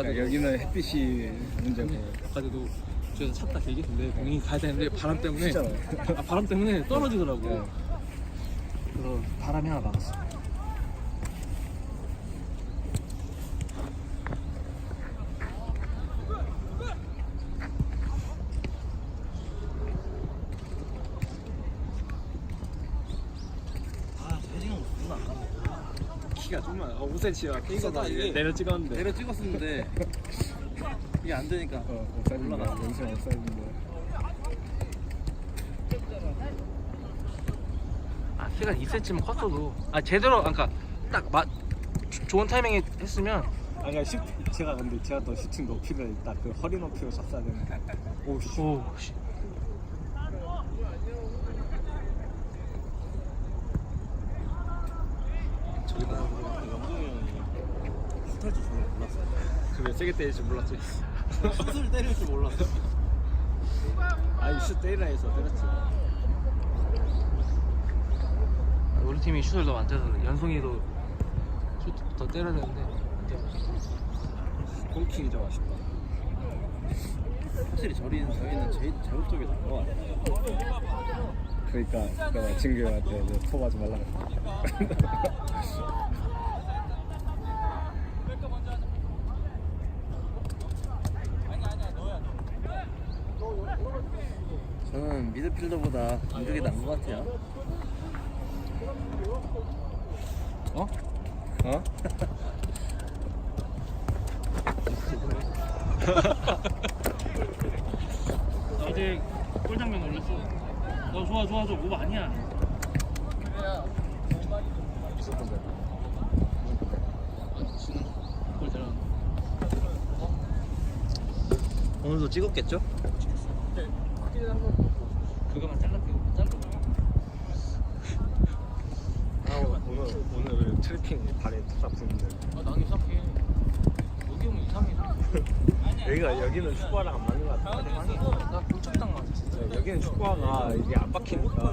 아까도 여기는 햇빛이 문제고 아까도 저기서 찾다 길게 근데 공이 가야 되는데 바람 때문에. 아, 바람 때문에 떨어지더라고. 네. 그래서 바람이 하나 막았어. 9cm야. 케이크가 다 내려 찍었는데. 내려 찍었는데 이게 안 되니까 어, 어 업사이드인 거야. 올라가. 연습 업사이드인 거야. 아 키가 2cm면 컸어도 아 제대로 아, 그러니까 딱 맞 좋은 타이밍에 했으면 그러니까 아니야 10, 제가 근데 제가 더 10층 높이면 딱그 허리 높이로 쳤어야 되는데. 오, 씨. 오 그래 세게 때릴 줄 몰랐지. 슛을 때릴 줄 몰랐어. 아니 슈 때리라 해서 때렸지 우리 팀이 슛을 더 많대서 연송이도 슛더 때려야 되는데 안 때려. 골킹이 좀 아쉽다 확실히 저희는 저희는 제일 제로쪽이 나은 것 같아요. 그러니까 내가 진규한테 이제 포하지 말라고 저는 미드필더보다 공격이 나은 것 같아요. 어? 어? 어제 골 장면 올렸어. 너 좋아 좋아 좋아 오버 아니야. 골. 오늘도 찍었겠죠? 그거만 잘랐게 잘라. 아 오늘 오늘 트래핑 발에 탁 붙는데 아 나는 이상해. 여기 오면 이상해. 여기가 여기는 축구화랑 안 맞는 것 같아 아니 나 골쳤당 맞아 진짜. 여기는 축구화가 이게 안 박히니까.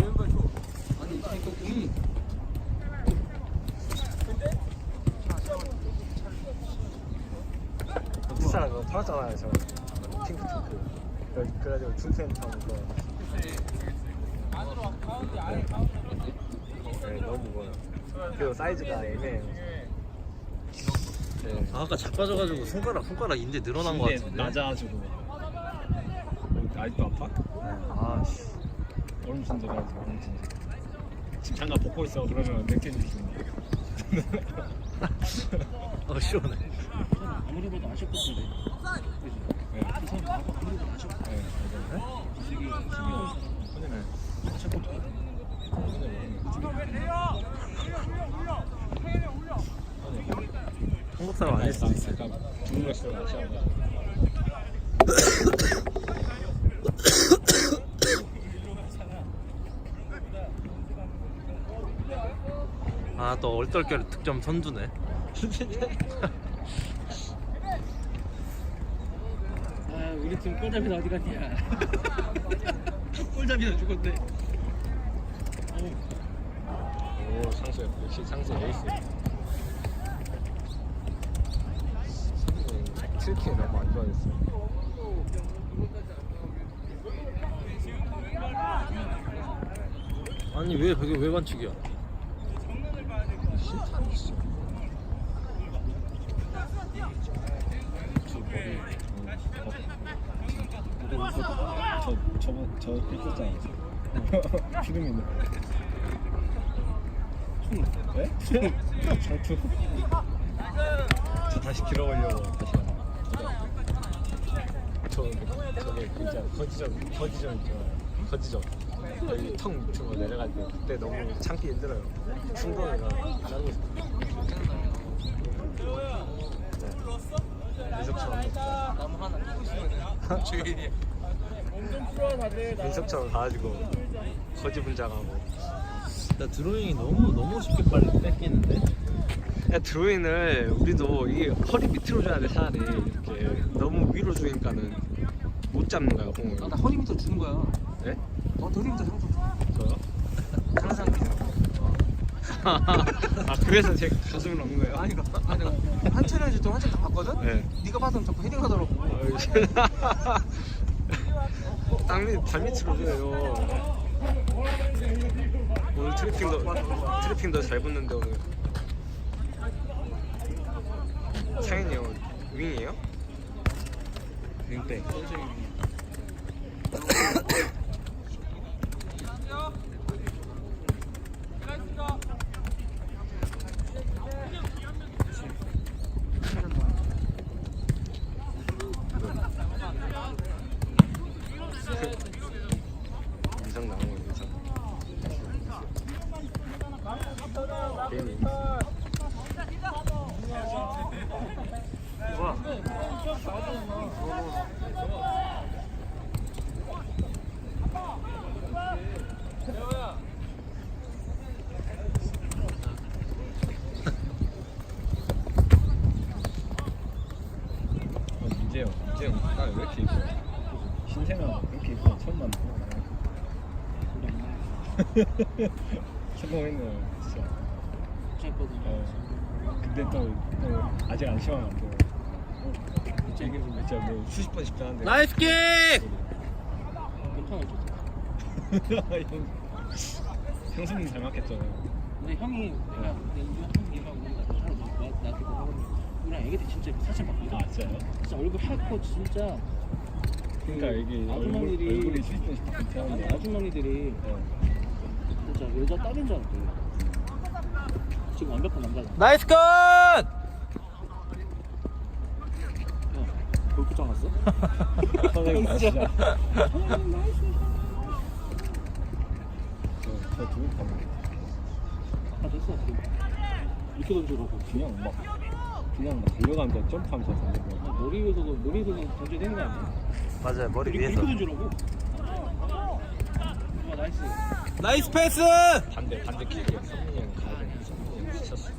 풋사랑 그거 팔았잖아요 저 핑크 핑크. 그래- 그래가지고 준센터 하는 거. 네, 너무 무거워요. 그리고 사이즈가 애매해요. 네. 아, 아까 자빠져가지고 손가락 손가락 인대 늘어난 것 같은데. 낮아가지고 어, 아직도 아파? 아씨. 얼음 진저가지고 얼음 진저 지금 장갑 벗고 있어 그러면 수 있는 어 시원해. 아무리 봐도 아쉬울 것 같은데. 네. 나고 아무리 봐도. 네, 맞아요. 네. 것. 한국 사람 아닐 수도 있어. 약간 중국에서 아시아 아또 얼떨결 득점 선두네. 아 우리 팀 꼴잡이 어디 갔냐? 꼴잡이는 죽었대. 오 상수 역시 상수 에이스 트리킹이 너무 안 좋아졌어 아니 왜 그게 왜 반칙이야? 저 머리 어. 저 저번 저 삐끗잖아 주름이 있네. 네? 잘투 저 다시 길어보려고 다시 저 저게 그 있잖아. 거지점 거지점 있잖아요 거지점. 여기 턱 밑으로 내려갈 때 그때 너무 참기 힘들어요. 충동이라 자르고 싶어요 네. 먹자 나무 하나 주인이. 민석처럼 가가지고 거지 분장하고 나 드로잉이 너무 너무 쉽게 빨리 뺏기는데. 야, 드로잉을 우리도 이게 허리 밑으로 줘야 돼 차라리 이렇게 너무 위로 주니까는 못 잡는 거야 공을 아, 나 허리 밑으로 주는 거야. 네? 너 허리 밑으로 항상 줘. 저요? 항상 아 그래서 제 가슴을 넣은 거예요? 아니 아니 한 차례 했을 때한 차례 다 봤거든? 네. 네가 봐도 자꾸 헤딩하더라고 땅밑 발밑으로 줘요. 오늘 트래핑도 트래핑도 잘 붙는데 오늘. 창현이 형 윙이에요? 윙백. 인상 나온 거 인상. 게임 어, 민재형, 민재형 왜 이렇게 이뻐? 신생아 왜 이렇게 이뻐? 처음 만나. 성공했네요, 진짜. 했거든요. 어. 근데 또, 또 아직 안 시험하면 안 돼요. 이게 진짜 뭐 수십 번 집중하는데. 나이스 킥! 괜찮아 형수님 잘 맞겠잖아요. 근데 형이 내가 내 이거 얘가 뭔가 하루 나 나한테 뭐라고 우리랑 애기 때 진짜 사진 봤거든. 아 진짜요? 진짜 얼굴 하얗고 진짜 그러니까 이게 얼굴, 아주머니들이- 얼굴이 번 집중하는데. 아주머니들이 진짜 여자 딸인 줄 알았대. 지금 완벽한 남자다. 나이스 컷! 야, 골프장 갔어? 선생님 진짜. 아시죠? 저두분 가면 아 됐어. 이렇게 던지라고. 그냥 막 그냥 막 달려가는데 점프하면서 던지고. 아, 머리 위에서도 머리 위에서 던져야 되는 거 아니야? 맞아요 머리 이렇게 위에서 던지라고. 와 나이스. 나이스 패스! 반대 반대 가야 되는데 선민이 형 지쳤어.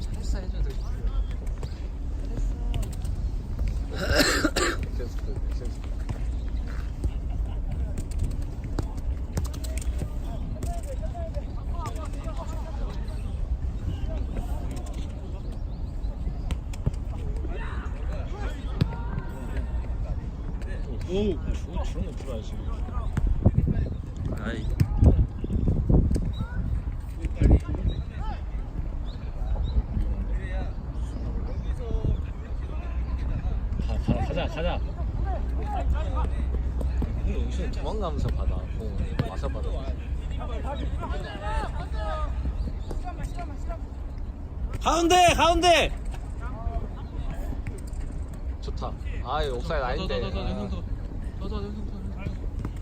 잘했어 해줘도 센스풀 센스풀. 오, 저 저런 거 들어야지. 아이 가, 가, 가자, 가자. 이게 여기서 도망가면서 받아. 공 와서 받아. 가운데 가운데! 좋다. 아, 옥사이드 아닌데. 더 더 더 더 더 더 더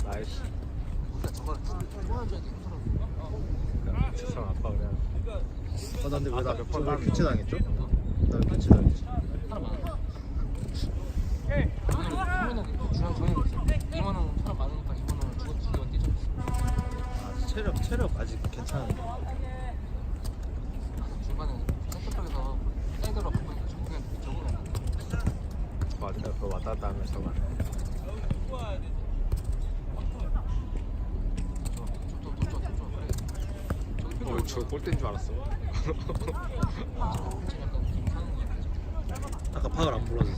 나이스. 저거 좋아해줘야 돼 세상 아빠 그래. 아, 나 근데 왜나 몇번. 교체 당했죠? 나 교체 당했지. 이거는 중요한 정해놓고 있어 이거는 사람 많으니까 이거는 죽어도 이건 뛰죠 아, 체력 체력 아직 괜찮은데. 중간에 센터쪽에서 사이드로 바꾸니까 적응해 적응해 맞다. 그거 왔다 갔다 하면서. 좋아 좋다 좋다 좋다 그래 어, 저 골대인 줄 알았어. 아까 파울 안 않아?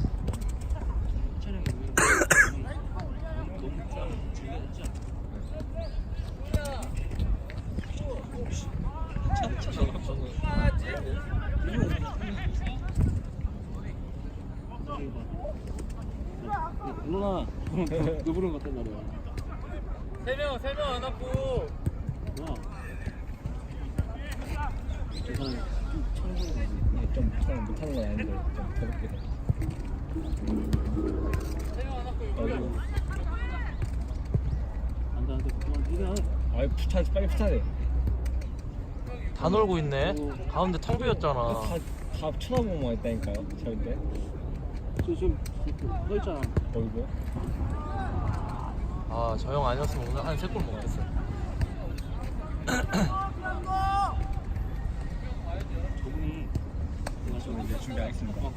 누나 너 부른 것 같단 말이야 세명 세명안 왔고 와. 저 돼. 다 놀고 있네 가운데 텅 비었잖아 다다 쳐다보고만 했다니까요. 저인데. 저좀 서 있잖아 어이구. 아 저 형 아니었으면 오늘 한 세 골 먹었어 저는 이제 준비하겠습니다. 아.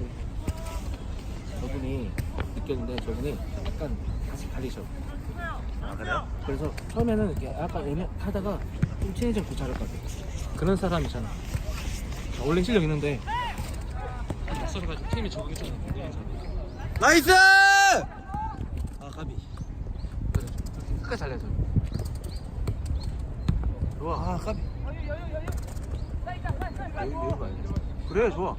저분이 느꼈는데 저분이 약간 다시 갈리셔. 아 그래요? 그래서 처음에는 이렇게 약간 애매하다가 좀 친해지면 더 잘할 것 같아. 그런 사람이잖아. 원래 실력 있는데 목소리가 좀 팀이 적응이 좀 나이스! 아 까비. 그래 끝까지 잘해줘 좋아 아 까비. 여유 여유 봐야 돼 그래 좋아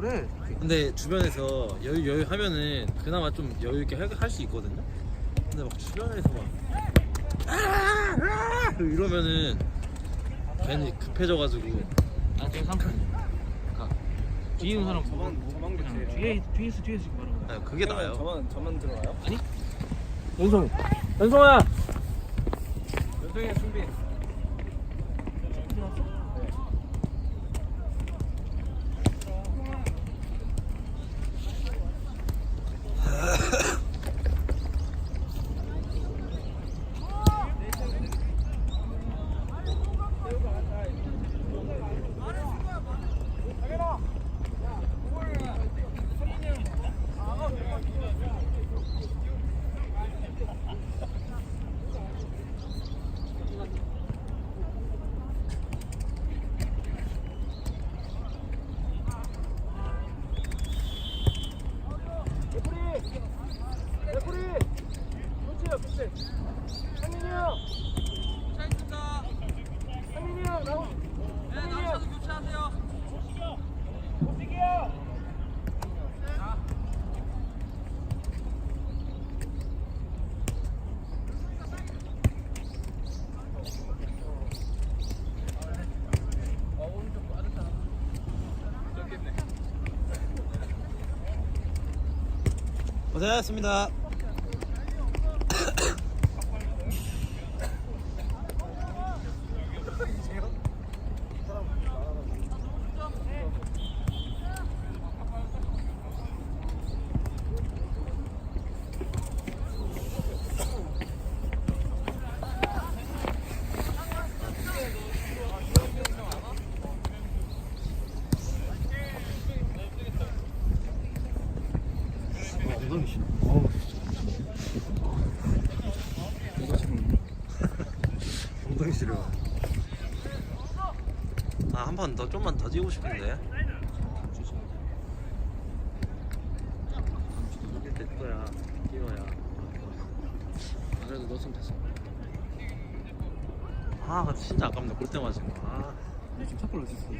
그래 근데 주변에서 여유 여유 하면은 그나마 좀 여유 있게 할 수 있거든요. 근데 막 주변에서 막 아, 아, 이러면은 괜히 급해져가지고 삼촌 가 뒤에 있는 사람 저만 저만 그냥. 뒤에 뒤에서 뒤에서 말하고 아, 그게 나아요. 저만 저만 들어가요? 연성이. 연성아. 연성이 준비. 고생하셨습니다. 어, 엉덩이 싫어. 엉덩이 싫어. 아, 한번더 좀만 더 지고 싶은데. 이길 때 거야. 뛰어야. 그래도 넣었으면 됐어. 아, 근데 진짜 아깝네. 골대 맞은 거. 아, 지금 탑볼 넣었어.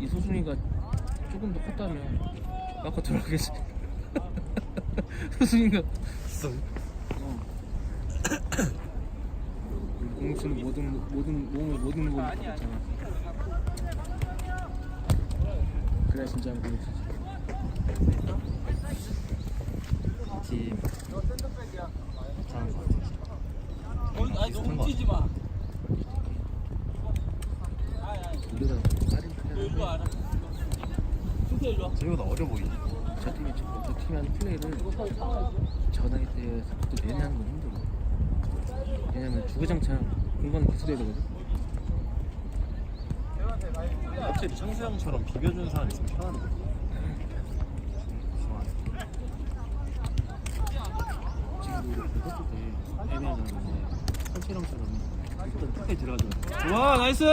이 소순이가 조금 더 컸다면 아까 들어가겠지. 소순이가 쓱. 공수는 모든 모든 몸의 모든 걸 있잖아. 그래 진짜 모르겠지. 팀. 잘한 거 같아. 아니 너무 뛰지 마 우리가 빠른 플레이를 저희보다 어려 보이네. 저 팀이 저, 저 팀이 하는 플레이를 저 나이 때에서 또 내내 하는 건 힘들어. 왜냐면 주구장창 공간을 계속 해야 되거든. 확실히 창수 형처럼 비벼주는 사람 있으면 편한데. 지금 그것도 때 애매하다는데 선체령처럼 일단 끝까지 들어가죠. 좋아 나이스.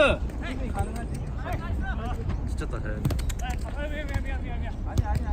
미쳤다, 잘. 불안하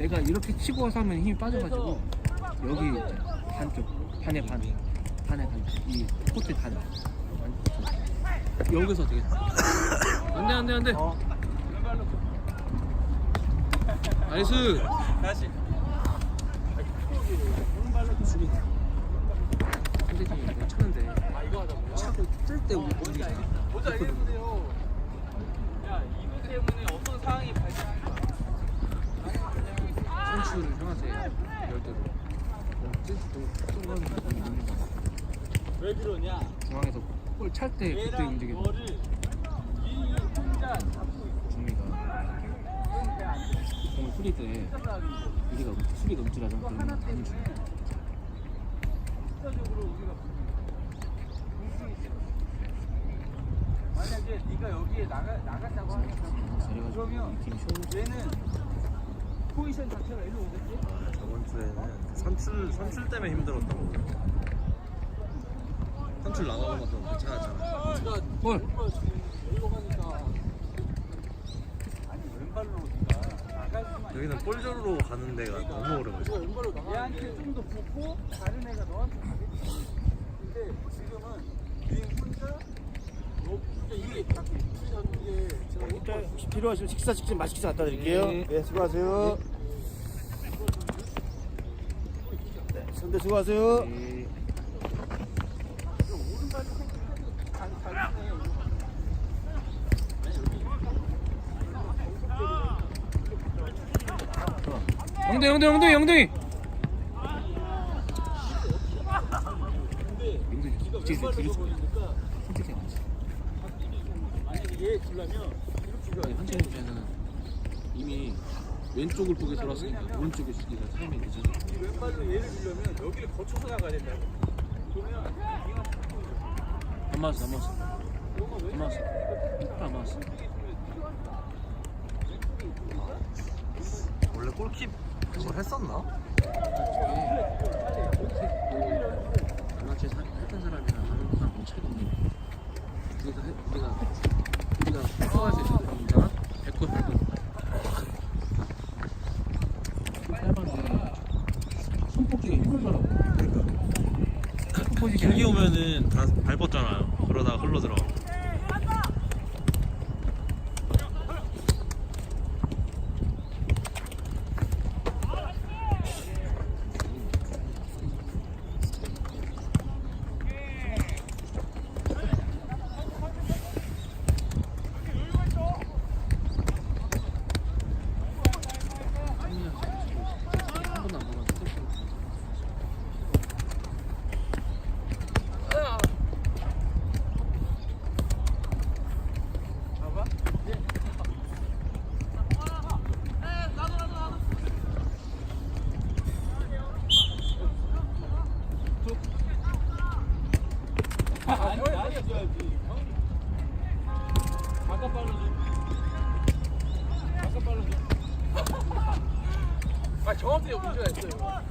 내가 이렇게 치고 와서 하면 힘이 빠져가지고 여기 이제 반쪽 반에 반 반에 반이 코트 반 여기서 되게 안돼 안돼 안돼 나이스 다시 수비. 상대팀이 이거 쳤는데 차고 뜰때 움직이잖아. 그거거든. 선수를 형한테 열대 로 뜬거는 있는 거야. 왜 그러냐? 중앙에서 골 찰 때 그때 움직이는 거야. 중미가 공을 뿌릴 때 우리가 수비가 움찔하잖아 그러면 안 줘. 만약에 네가 여기에 나가 나갔다고 하면 쇼 얘는 포지션 자체가 일로 오겠지? 저번 주에는 선출 선출 때문에 힘들었던 거. 선출 나가고 나서 괜찮았잖아. 골! 일로 가니까 아니 왼발로 네가 여기는 볼저로 가는 데가 너무 오래 걸려. 왼발로 나가 얘한테 좀 더 붙고 다른 애가 너한테 가겠지 근데 지금은 유행 혼자 너 이게 딱 혹시 필요하시면 식사 직접 맛있게 갖다 드릴게요. 네. 네, 수고하세요. 네, 선대 수고하세요. 네. 영대 영대 영대 영대 영대 뒤에서 뒤로 선택해 가지 만약에 얘 주려면 아니 한채영 입장에서는 이미 왼쪽을 보게 돌았으니까 오른쪽에 주기가 타이밍이 늦어져 이 왼발로 얘를 주려면 여기를 거쳐서 나가야 된다고. 그러면 안 맞았어 안 맞았어 안 맞았어 안 맞았어 원래 골킵 그걸 했었나? 강아지 했던 사람이랑 하는 사람 뭐 차이가 없네. 우리가 해, 우리가 우리가 해소할 수 있는 사람이잖아 100골 100골 짧은데 손목이 힘들더라고 손목이 길게 오면은 다 밟았잖아요. 그러다가 흘러 들어. 한 번도 안 먹었는데 아 정확히 문제가 있어요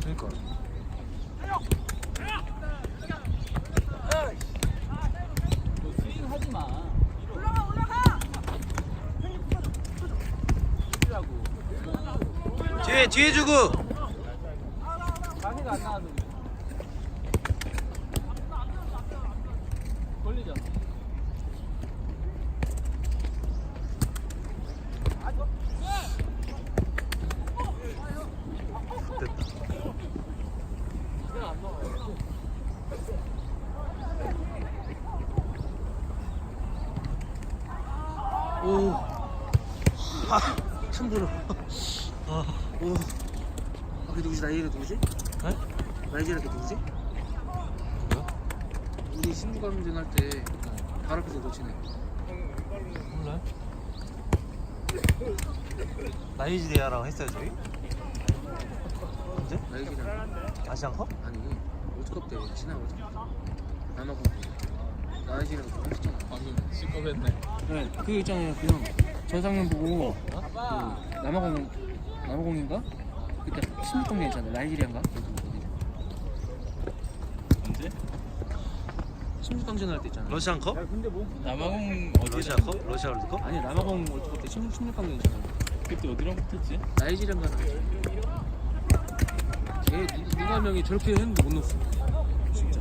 그러니까. 뒤에 뒤에 주고. 자세가 안 나와서 걸리잖아 오. 아, 참부러. 아, 오. 아, 그 누구지? 나이가 누구지? 네? 나이지리아 그 누구지? 누구야? 우리 신부강전 할때 바로 앞에서 놓치네 몰라요? 나이지리아랑 했어요 저희? 언제? 나이지리아 아시안컵? 아니 월드컵 때 지나가자 남아공 나이지리아가 좀 했잖아 방금 시겁했네 네, 그 있잖아요. 그냥 전상면 보고 그 남아공 남아공인가? 그때 16강전 있잖아. 나이지리아인가? 언제? 16강전 할 때 있잖아. 러시안컵? 근데 뭐 남아공 러시아컵? 러시아 월드컵? 아니 남아공 월드컵 때 16, 16강전 있잖아. 그때 어디랑 붙었지? 나이지리아인가? 걔 누- 누가 한 명이 저렇게 했는데 못 넣었어. 진짜.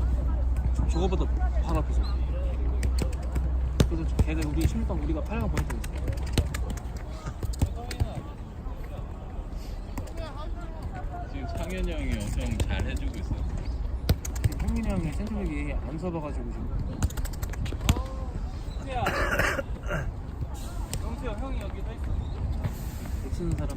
저- 저거보다 바로 앞에서. 걔네 우리 16강 우리가 8강 보냈어 지금 차 성현이 형이 엄청 잘 해주고 있어. 형민이 형이 센터백이 안 서봐가지고 지금 영수야. 영수야 형이 여기 서 있어. 못 쓰는 사람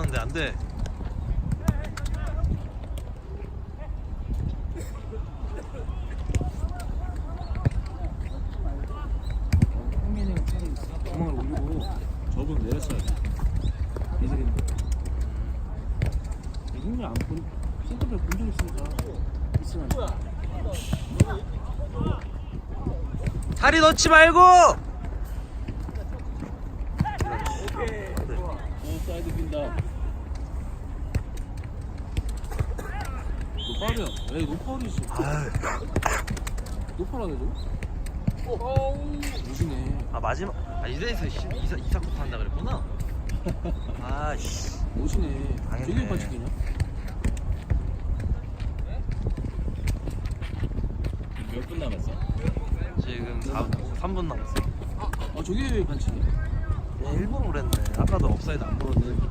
하는데 안돼 올리고 저분 내렸어야 돼. 안 본, 센터백 본적 있으니까. 있으면 안 돼. 다리 넣지 말고 어, 사이드 빈다. 너 파울이야. 에이, 너 파울이지. 아유 너 파울하네, 저? 무시네. 아 마지막 아 이래서 씨, 이사 이사코 한다 그랬구나 아씨 무시네. 당했네. 되게 반칙이냐? 몇 분 남았어? 지금 4, 3분 남았어 아, 저게 왜 반칙이야? 야, 일부러 그랬네 아까도 업사이드 안 물었는데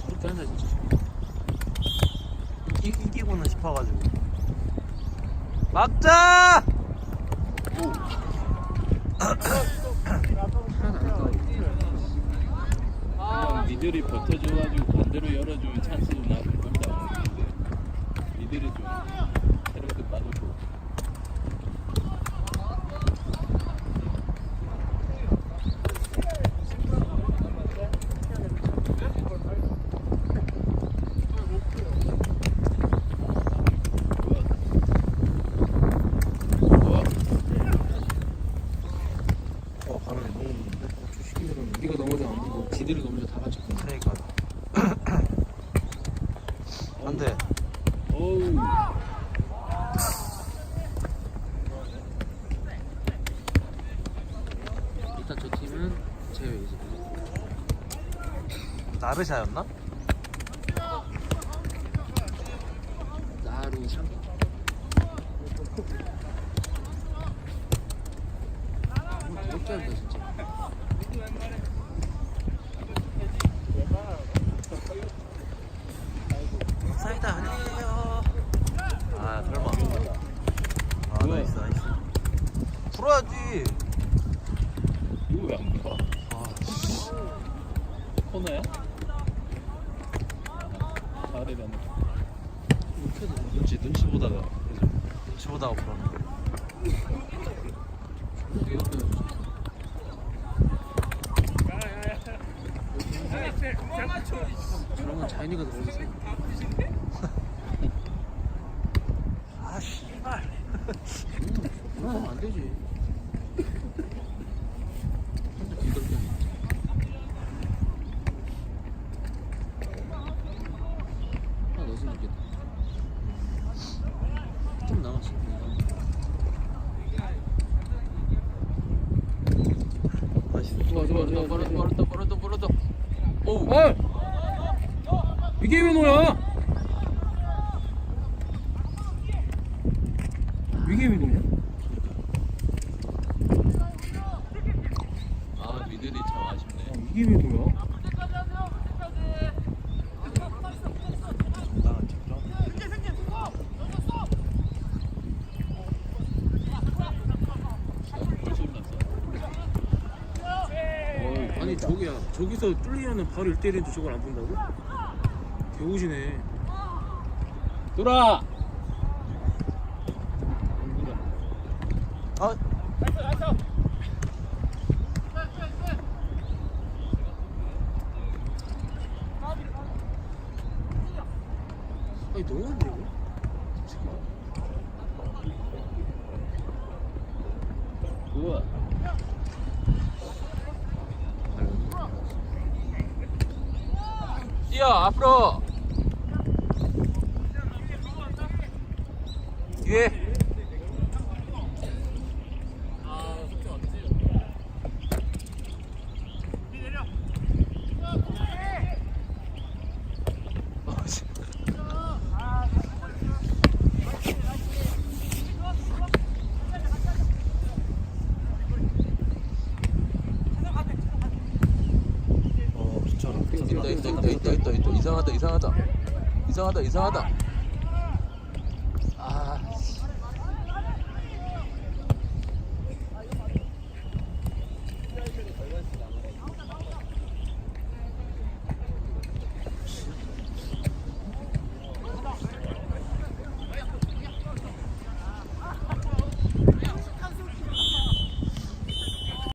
저렇게 한다, 진짜. 이, 이기고는 싶어가지고 막자 니들이 버텨줘가지고 반대로 열어주면 찬스도 겁니다. 니들이 좀 체력도 빠르고. 어 바로 넘어오는데 시키면 우리가 넘어져 안 보고 지들이 넘어져 다 반칙. 그러니까 안돼 어우. 일단 저 팀은 제외 이제. 나르샤였나? 나루 샴. 더럽게 한다 진짜. 사이드 아니에요 아 설마 아 뭐야? 나이스 나이스 풀어야지 이거 왜 안 봐? 아, 코너야? 아래 가는. 눈치 눈치 보다가 눈치 보다가 풀었네 저런 건 자연이가 들어있어. 아 씨발 그럼 안 되지. 혼자 뒤돌게. 하나 넣었으면 좋겠다. 좀 남았어. 나이스 좋아 좋아 좋아 버렸다 버렸다 버렸다 버렸다. 오. 어! 이게 왜 너야? 이게 왜 너냐? 아, 미들이 참 아쉽네. 이게 왜 너야? 정당한 책정 벌써 올랐어. 어, 아니 저기서 뚫리면은 바로 1대1인데 저걸 안 본다고? 개우시네 돌아! 아 아니 너무한데 이거? 우와. 뛰어 앞으로 뒤에 어, 진짜로. 있다 있다 있다 있다 있다 있다. 이상하다 이상하다. 이상하다 이상하다